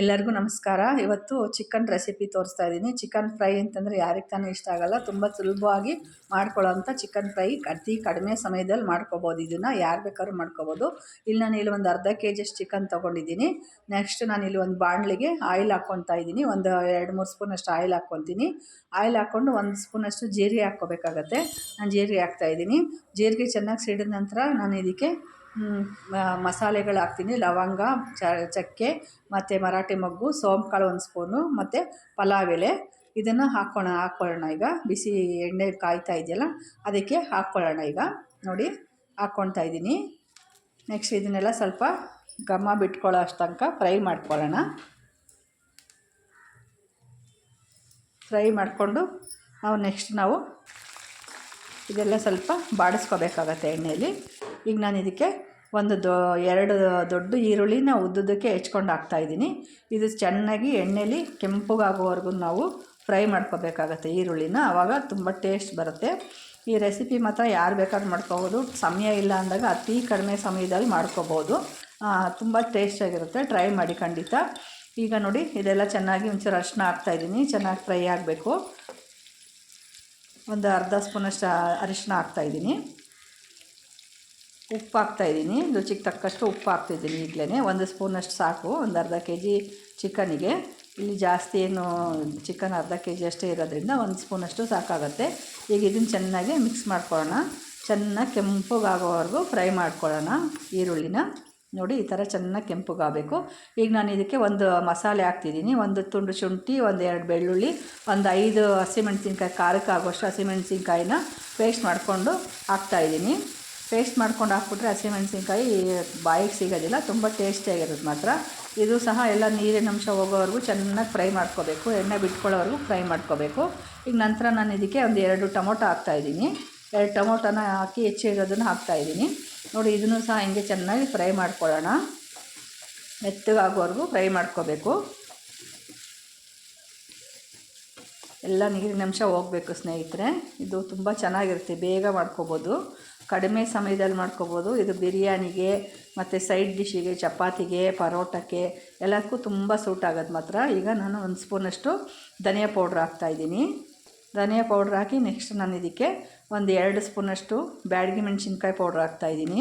ಎಲ್ಲರಿಗೂ ನಮಸ್ಕಾರ. ಇವತ್ತು ಚಿಕನ್ ರೆಸಿಪಿ ತೋರಿಸ್ತಾ ಇದ್ದೀನಿ. ಚಿಕನ್ ಫ್ರೈ ಅಂತಂದರೆ ಯಾರಿಗೆ ತಾನೇ ಇಷ್ಟ ಆಗಲ್ಲ. ತುಂಬ ಸುಲಭವಾಗಿ ಮಾಡ್ಕೊಳ್ಳೋಂಥ ಚಿಕನ್ ಫ್ರೈ ಅತಿ ಕಡಿಮೆ ಸಮಯದಲ್ಲಿ ಮಾಡ್ಕೋಬೋದು. ಇದನ್ನು ಯಾರು ಬೇಕಾದ್ರೂ ಮಾಡ್ಕೋಬೋದು. ಇಲ್ಲಿ ನಾನು ಇಲ್ಲಿ ಒಂದು ಅರ್ಧ ಕೆ ಜಿಯಷ್ಟು ಚಿಕನ್ ತೊಗೊಂಡಿದ್ದೀನಿ. ನೆಕ್ಸ್ಟ್ ನಾನು ಇಲ್ಲಿ ಒಂದು ಬಾಣಲಿಗೆ ಆಯಿಲ್ ಹಾಕ್ಕೊತಾ ಇದ್ದೀನಿ. ಒಂದು ಎರಡು ಮೂರು ಸ್ಪೂನಷ್ಟು ಆಯಿಲ್ ಹಾಕ್ಕೊತೀನಿ ಆಯಿಲ್ ಹಾಕ್ಕೊಂಡು ಒಂದು ಸ್ಪೂನಷ್ಟು ಜೀರಿಗೆ ಹಾಕ್ಕೋಬೇಕಾಗತ್ತೆ. ನಾನು ಜೀರಿಗೆ ಹಾಕ್ತಾಯಿದ್ದೀನಿ ಜೀರಿಗೆ ಚೆನ್ನಾಗಿ ಸಿಡಿದ ನಂತರ ನಾನು ಇದಕ್ಕೆ ಮಸಾಲೆಗಳು ಹಾಕ್ತೀನಿ ಲವಂಗ ಚಕ್ಕೆ, ಮತ್ತು ಮರಾಠಿ ಮೊಗ್ಗು ಕಾಳು ಒಂದು ಸ್ಪೂನು, ಮತ್ತು ಪಲಾವ್ ಎಲೆ. ಇದನ್ನು ಹಾಕ್ಕೊಣ ಹಾಕ್ಕೊಳ್ಳೋಣ ಈಗ. ಬಿಸಿ ಎಣ್ಣೆ ಕಾಯ್ತಾ ಇದೆಯಲ್ಲ, ಅದಕ್ಕೆ ಹಾಕ್ಕೊಳ್ಳೋಣ ಈಗ. ನೋಡಿ ಹಾಕ್ಕೊಳ್ತಾ ಇದ್ದೀನಿ. ನೆಕ್ಸ್ಟ್ ಇದನ್ನೆಲ್ಲ ಸ್ವಲ್ಪ ಘಮ ಬಿಟ್ಕೊಳ್ಳೋ ಅಷ್ಟು ತನಕ ಫ್ರೈ ಮಾಡ್ಕೊಳ್ಳೋಣ. ಫ್ರೈ ಮಾಡಿಕೊಂಡು ನಾವು ನೆಕ್ಸ್ಟ್ ನಾವು ಇದೆಲ್ಲ ಸ್ವಲ್ಪ ಬಾಡಿಸ್ಕೋಬೇಕಾಗತ್ತೆ ಎಣ್ಣೆಯಲ್ಲಿ ಈಗ ನಾನು ಇದಕ್ಕೆ ಒಂದು ದೊ, ಎರಡು ದೊಡ್ಡ ಈರುಳ್ಳಿನ ಉದ್ದುದಕ್ಕೆ ಹೆಚ್ಕೊಂಡು ಹಾಕ್ತಾಯಿದ್ದೀನಿ ಇದು ಚೆನ್ನಾಗಿ ಎಣ್ಣೆಲಿ ಕೆಂಪಗಾಗೋವರೆಗೂ ನಾವು ಫ್ರೈ ಮಾಡ್ಕೋಬೇಕಾಗತ್ತೆ ಈರುಳ್ಳಿನ. ಆವಾಗ ತುಂಬ ಟೇಸ್ಟ್ ಬರುತ್ತೆ. ಈ ರೆಸಿಪಿ ಮಾತ್ರ ಯಾರು ಬೇಕಾದ್ರೂ ಮಾಡ್ಕೋಬೋದು. ಸಮಯ ಇಲ್ಲ ಅಂದಾಗ ಅತಿ ಕಡಿಮೆ ಸಮಯದಲ್ಲಿ ಮಾಡ್ಕೋಬೋದು. ತುಂಬ ಟೇಸ್ಟಾಗಿರುತ್ತೆ ಟ್ರೈ ಮಾಡಿ ಖಂಡಿತ. ಈಗ ನೋಡಿ, ಇದೆಲ್ಲ ಚೆನ್ನಾಗಿ ಒಂಚೂರು ಅರಿಶಿನ ಹಾಕ್ತಾಯಿದ್ದೀನಿ ಚೆನ್ನಾಗಿ ಫ್ರೈ ಆಗಬೇಕು. ಒಂದು ಅರ್ಧ ಸ್ಪೂನಷ್ಟು ಅರಿಶಿನ ಹಾಕ್ತಾಯಿದ್ದೀನಿ ಉಪ್ಪು ಹಾಕ್ತಾಯಿದ್ದೀನಿ ರುಚಿಗೆ ತಕ್ಕಷ್ಟು ಉಪ್ಪು ಹಾಕ್ತಿದ್ದೀನಿ ಈಗಲೇ ಒಂದು ಸ್ಪೂನಷ್ಟು ಸಾಕು. ಒಂದು ಅರ್ಧ ಕೆ ಜಿ ಚಿಕನಿಗೆ. ಇಲ್ಲಿ ಜಾಸ್ತಿ ಏನು ಚಿಕನ್ ಅರ್ಧ ಕೆ ಜಿ ಅಷ್ಟೇ ಇರೋದ್ರಿಂದ ಒಂದು ಸ್ಪೂನಷ್ಟು ಸಾಕಾಗುತ್ತೆ. ಈಗ ಇದನ್ನು ಚೆನ್ನಾಗಿ ಮಿಕ್ಸ್ ಮಾಡ್ಕೊಳ್ಳೋಣ. ಚೆನ್ನಾಗಿ ಕೆಂಪಗಾಗೋವರೆಗೂ ಫ್ರೈ ಮಾಡ್ಕೊಳ್ಳೋಣ ಈರುಳ್ಳಿನ. ನೋಡಿ, ಈ ಥರ ಚೆನ್ನಾಗಿ ಕೆಂಪಗಾಗಬೇಕು. ಈಗ ನಾನು ಇದಕ್ಕೆ ಒಂದು ಮಸಾಲೆ ಹಾಕ್ತಿದ್ದೀನಿ. ಒಂದು ತುಂಡು ಶುಂಠಿ, ಒಂದು ಎರಡು ಬೆಳ್ಳುಳ್ಳಿ, ಒಂದು ಐದು ಹಸಿಮೆಣಸಿನ್ಕಾಯಿ ಖಾರಕ್ಕೆ ಹಸಿಮೆಣ್ಸಿನ್ಕಾಯಿನ ಪೇಸ್ಟ್ ಮಾಡಿಕೊಂಡು ಹಾಕ್ತಾಯಿದ್ದೀನಿ ಪೇಸ್ಟ್ ಮಾಡ್ಕೊಂಡು ಹಾಕ್ಬಿಟ್ರೆ ಹಸಿಮೆಣಸಿನ್ಕಾಯಿ ಬಾಯಿಗೆ ಸಿಗೋದಿಲ್ಲ, ತುಂಬ ಟೇಸ್ಟಿಯಾಗಿರೋದು ಮಾತ್ರ. ಇದು ಸಹ ಎಲ್ಲ ನೀರಿನ ಅಂಶ ಹೋಗೋವರೆಗೂ ಚೆನ್ನಾಗಿ ಫ್ರೈ ಮಾಡ್ಕೋಬೇಕು, ಎಣ್ಣೆ ಬಿಟ್ಕೊಳ್ಳೋವರೆಗೂ ಫ್ರೈ ಮಾಡ್ಕೋಬೇಕು. ಈಗ ನಂತರ ನಾನು ಇದಕ್ಕೆ ಒಂದು ಎರಡು ಟೊಮೊಟೊ ಹಾಕ್ತಾಯಿದ್ದೀನಿ ಎರಡು ಟೊಮೊಟೊನ ಹಾಕಿ ಹೆಚ್ಚಿರೋದನ್ನು ಹಾಕ್ತಾಯಿದ್ದೀನಿ ನೋಡಿ, ಇದನ್ನು ಸಹ ಹಿಂಗೆ ಚೆನ್ನಾಗಿ ಫ್ರೈ ಮಾಡ್ಕೊಳ್ಳೋಣ. ಮೆತ್ತಗಾಗೋವರೆಗೂ ಫ್ರೈ ಮಾಡ್ಕೋಬೇಕು. ಎಲ್ಲ ನೀರಿನ ಅಂಶ ಹೋಗಬೇಕು ಸ್ನೇಹಿತರೆ. ಇದು ತುಂಬ ಚೆನ್ನಾಗಿರುತ್ತೆ, ಬೇಗ ಮಾಡ್ಕೋಬೋದು. ಕಡಿಮೆ ಸಮಯದಲ್ಲಿ ಮಾಡ್ಕೋಬೋದು. ಇದು ಬಿರಿಯಾನಿಗೆ, ಮತ್ತು ಸೈಡ್ ಡಿಶ್ಶಿಗೆ ಚಪಾತಿಗೆ, ಪರೋಟಕ್ಕೆ ಎಲ್ಲದಕ್ಕೂ ತುಂಬ ಸೂಟ್ ಆಗೋದು ಮಾತ್ರ. ಈಗ ನಾನು ಒಂದು ಸ್ಪೂನಷ್ಟು ಧನಿಯಾ ಪೌಡ್ರ್ ಹಾಕ್ತಾಯಿದ್ದೀನಿ ಧನಿಯಾ ಪೌಡ್ರ್ ಹಾಕಿ ನೆಕ್ಸ್ಟ್ ನಾನು ಇದಕ್ಕೆ ಒಂದು ಎರಡು ಸ್ಪೂನಷ್ಟು ಬ್ಯಾಡಗಿ ಮೆಣಸಿನ್ಕಾಯಿ ಪೌಡ್ರ್ ಹಾಕ್ತಾಯಿದ್ದೀನಿ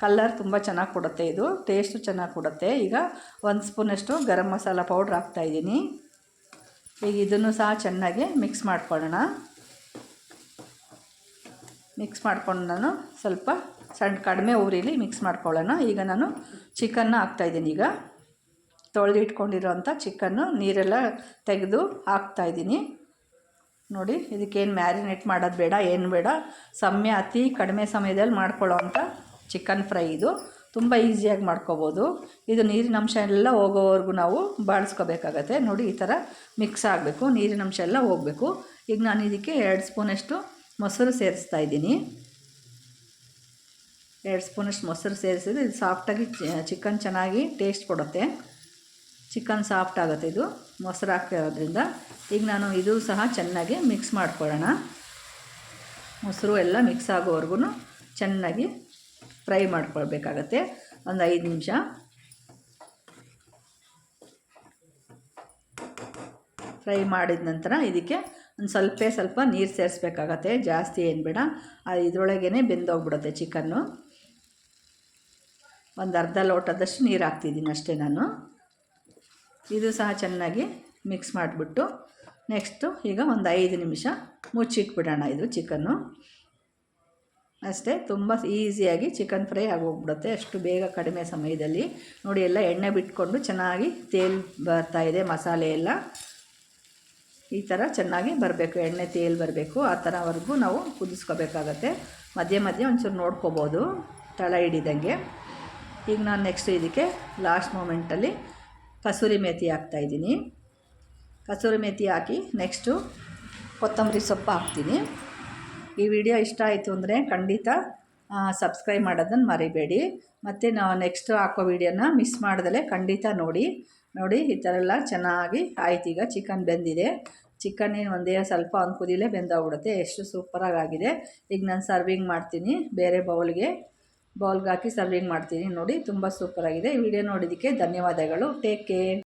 ಕಲ್ಲರ್ ತುಂಬ ಚೆನ್ನಾಗಿ ಕೊಡುತ್ತೆ ಇದು. ಟೇಸ್ಟು ಚೆನ್ನಾಗಿ ಕೊಡುತ್ತೆ. ಈಗ ಒಂದು ಸ್ಪೂನಷ್ಟು ಗರಂ ಮಸಾಲ ಪೌಡ್ರ್ ಹಾಕ್ತಾಯಿದ್ದೀನಿ ಈಗ ಇದನ್ನು ಸಹ ಚೆನ್ನಾಗಿ ಮಿಕ್ಸ್ ಮಾಡ್ಕೊಳ್ಳೋಣ. ಮಿಕ್ಸ್ ಮಾಡ್ಕೊಂಡು ನಾನು ಸ್ವಲ್ಪ ಸಣ್ಣ ಕಡಿಮೆ ಊರಿಲಿ ಮಿಕ್ಸ್ ಮಾಡ್ಕೊಳ್ಳೋಣ. ಈಗ ನಾನು ಚಿಕನ್ನ ಹಾಕ್ತಾಯಿದ್ದೀನಿ ಈಗ ತೊಳೆದು ಇಟ್ಕೊಂಡಿರೋಂಥ ಚಿಕನ್ನು ನೀರೆಲ್ಲ ತೆಗೆದು ಹಾಕ್ತಾಯಿದ್ದೀನಿ ನೋಡಿ, ಇದಕ್ಕೇನು ಮ್ಯಾರಿನೇಟ್ ಮಾಡೋದು ಬೇಡ, ಏನು ಬೇಡ. ಸಮಯ, ಅತಿ ಕಡಿಮೆ ಸಮಯದಲ್ಲಿ ಮಾಡ್ಕೊಳ್ಳೋವಂಥ ಚಿಕನ್ ಫ್ರೈ ಇದು. ತುಂಬ ಈಸಿಯಾಗಿ ಮಾಡ್ಕೋಬೋದು. ಇದು ನೀರಿನ ಅಂಶ ಎಲ್ಲ ಹೋಗೋವರೆಗೂ ನಾವು ಬಾಳಿಸ್ಕೋಬೇಕಾಗತ್ತೆ. ನೋಡಿ, ಈ ಥರ ಮಿಕ್ಸ್ ಆಗಬೇಕು. ನೀರಿನ ಅಂಶ ಎಲ್ಲ ಹೋಗಬೇಕು. ಈಗ ನಾನು ಇದಕ್ಕೆ ಎರಡು ಸ್ಪೂನಷ್ಟು ಮೊಸರು ಸೇರಿಸ್ತಾ ಇದ್ದೀನಿ. ಎರಡು ಸ್ಪೂನಷ್ಟು ಮೊಸರು ಸೇರಿಸಿದ್ರೆ ಇದು ಸಾಫ್ಟಾಗಿ ಚಿಕನ್ ಚೆನ್ನಾಗಿ ಟೇಸ್ಟ್ ಕೊಡುತ್ತೆ. ಚಿಕನ್ ಸಾಫ್ಟ್ ಆಗುತ್ತೆ ಇದು, ಮೊಸರು ಹಾಕ್ತಿರೋದ್ರಿಂದ. ಈಗ ನಾನು ಇದು ಸಹ ಚೆನ್ನಾಗಿ ಮಿಕ್ಸ್ ಮಾಡ್ಕೊಳ್ಳೋಣ. ಮೊಸರು ಎಲ್ಲ ಮಿಕ್ಸ್ ಆಗೋವರೆಗೂ ಚೆನ್ನಾಗಿ ಫ್ರೈ ಮಾಡ್ಕೊಳ್ಬೇಕಾಗತ್ತೆ. ಒಂದು ಐದು ನಿಮಿಷ. ಫ್ರೈ ಮಾಡಿದ ನಂತರ ಇದಕ್ಕೆ ಒಂದು ಸ್ವಲ್ಪ ಸ್ವಲ್ಪ ನೀರು ಸೇರಿಸ್ಬೇಕಾಗತ್ತೆ. ಜಾಸ್ತಿ ಏನು ಬೇಡ. ಇದರೊಳಗೇ ಬೆಂದೋಗ್ಬಿಡುತ್ತೆ ಚಿಕನ್ನು. ಒಂದು ಅರ್ಧ ಲೋಟದಷ್ಟು ನೀರು ಹಾಕ್ತಿದ್ದೀನಿ ಅಷ್ಟೇ ನಾನು. ಇದು ಸಹ ಚೆನ್ನಾಗಿ ಮಿಕ್ಸ್ ಮಾಡಿಬಿಟ್ಟು ನೆಕ್ಸ್ಟು ಈಗ ಒಂದು ಐದು ನಿಮಿಷ ಮುಚ್ಚಿಟ್ಬಿಡೋಣ ಇದು ಚಿಕನ್ನು. ಅಷ್ಟೇ ತುಂಬ ಈಸಿಯಾಗಿ ಚಿಕನ್ ಫ್ರೈ ಆಗೋಗ್ಬಿಡುತ್ತೆ. ಅಷ್ಟು ಬೇಗ ಕಡಿಮೆ ಸಮಯದಲ್ಲಿ. ನೋಡಿ ಎಲ್ಲ ಎಣ್ಣೆ ಬಿಟ್ಕೊಂಡು ಚೆನ್ನಾಗಿ ತೇಲ್ ಬರ್ತಾಯಿದೆ ಮಸಾಲೆ ಎಲ್ಲ. ಈ ಥರ ಚೆನ್ನಾಗಿ ಬರಬೇಕು, ಎಣ್ಣೆ ತೇಲ್ ಬರಬೇಕು, ಆ ಥರವರೆಗೂ ನಾವು ಕುದಿಸ್ಕೋಬೇಕಾಗತ್ತೆ. ಮಧ್ಯೆ ಮಧ್ಯೆ ಒಂಚೂರು ನೋಡ್ಕೋಬೋದು, ತಳ ಹಿಡಿದಂಗೆ. ಈಗ ನಾನು ನೆಕ್ಸ್ಟ್ ಇದಕ್ಕೆ ಲಾಸ್ಟ್ ಮೂಮೆಂಟಲ್ಲಿ ಕಸೂರಿ ಮೇಥಿ ಹಾಕ್ತಾಯಿದ್ದೀನಿ ಕಸೂರಿ ಮೇಥಿ ಹಾಕಿ ನೆಕ್ಸ್ಟು ಕೊತ್ತಂಬರಿ ಸೊಪ್ಪು ಹಾಕ್ತೀನಿ. ಈ ವಿಡಿಯೋ ಇಷ್ಟ ಆಯಿತು ಅಂದರೆ ಖಂಡಿತ ಸಬ್ಸ್ಕ್ರೈಬ್ ಮಾಡೋದನ್ನು ಮರಿಬೇಡಿ. ಮತ್ತು ನಾವು ನೆಕ್ಸ್ಟ್ ಹಾಕೋ ವೀಡಿಯೋನ ಮಿಸ್ ಮಾಡ್ದಲೇ ಖಂಡಿತ ನೋಡಿ. ನೋಡಿ, ಈ ಥರ ಎಲ್ಲ ಚೆನ್ನಾಗಿ ಆಯ್ತು. ಈಗ ಚಿಕನ್ ಬೆಂದಿದೆ. ಚಿಕನ್ ಏನು ಒಂದೇ ಸ್ವಲ್ಪ ಒಂದು ಕುದಿಲೇ ಬೆಂದೋಗ್ಬಿಡುತ್ತೆ. ಎಷ್ಟು ಸೂಪರಾಗಿ ಆಗಿದೆ ಈಗ ನಾನು ಸರ್ವಿಂಗ್ ಮಾಡ್ತೀನಿ. ಬೇರೆ ಬೌಲ್ಗೆ ಬೌಲ್ಗೆ ಹಾಕಿ ಸರ್ವಿಂಗ್ ಮಾಡ್ತೀನಿ. ನೋಡಿ, ತುಂಬ ಸೂಪರಾಗಿದೆ ವಿಡಿಯೋ ನೋಡಿದ್ದಕ್ಕೆ ಧನ್ಯವಾದಗಳು. Take care